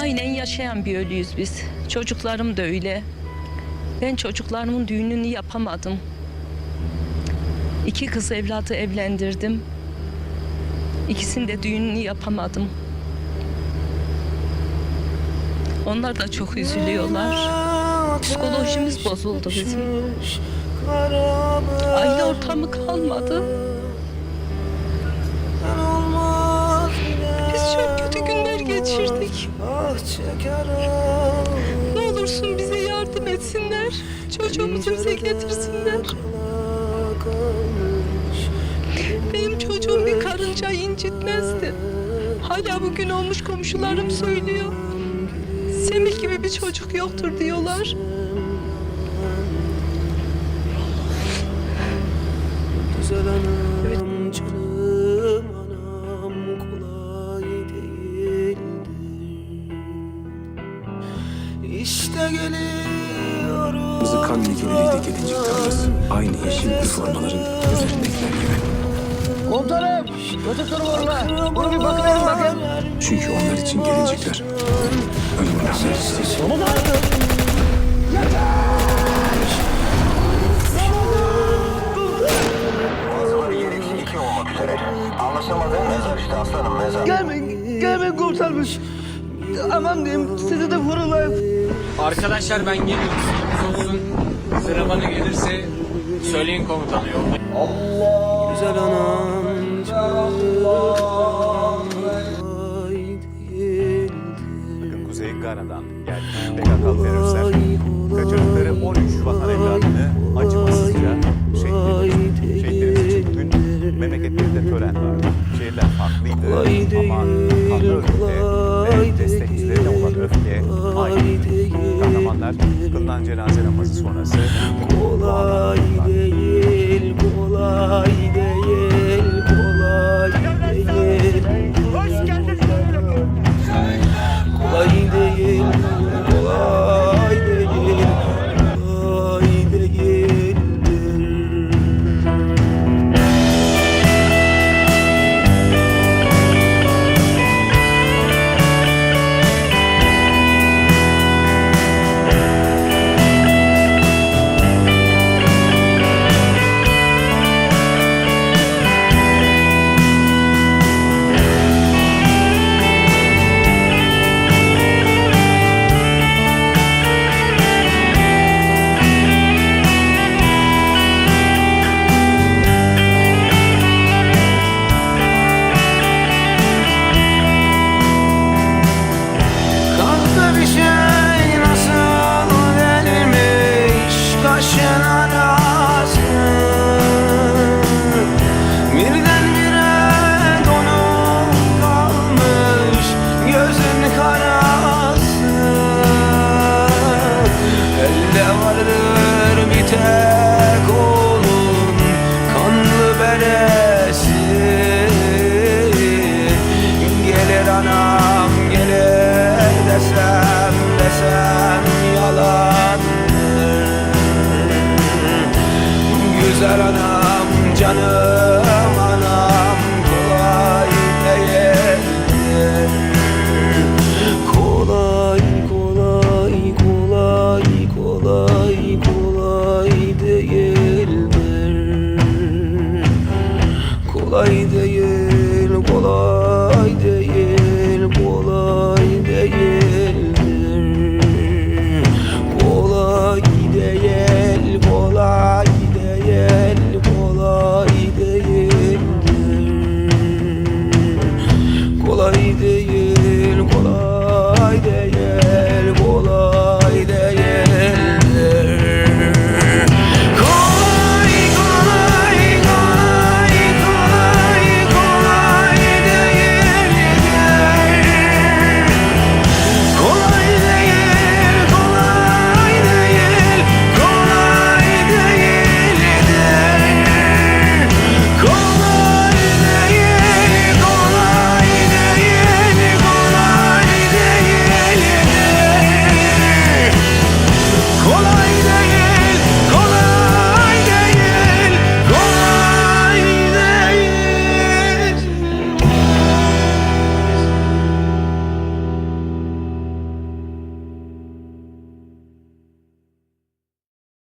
Aynen yaşayan bir ölüyüz biz. Çocuklarım da öyle. Ben çocuklarımın düğününü yapamadım. İki kız evladı evlendirdim. İkisinin de düğününü yapamadım. Onlar da çok üzülüyorlar. Psikolojimiz bozuldu bizim. Aile ortamı kalmadı. Ne olursun bize yardım etsinler. Çocuğumuzu bize getirsinler. Benim çocuğum bir karınca incitmezdi. Hala bugün olmuş komşularım söylüyor. Semih gibi bir çocuk yoktur diyorlar. İşte geliyorum Kızı kan lekeleriyle gelincik tarlası. Aynı yeşil üniformaların üzerindekiler gibi. Komutanım! Götür şunu vurma. Bunu bir bakıverin bakın. Çünkü onlar için gelincikler ölümün iki olmak üzere. Anlaşılmadı mezar işte aslanım mezar. Gelme, gelme komutanım. Aman diyeyim sizi de vururlar. Arkadaşlar ben geliyorum. Olsun. Sıra bana gelirse söyleyin komutanı yolda. Güzel anam Bugün Kuzey Gara'dan gelmiş PKK teröristler kaçırdıkları 13 vatan evladını acımasızca şehit edildi. Şehitlerimiz için bugün memleketlerinde tören vardı. Şehirler farklıydı ama kanlı öfke ve destekçilerine olan öfke aynıydı. Kahramanlar kılınan cenaze namazı sonrası. Kolay değil, kolay değil, Gelir anam gelir desem desem yalandır. Güzel anam canım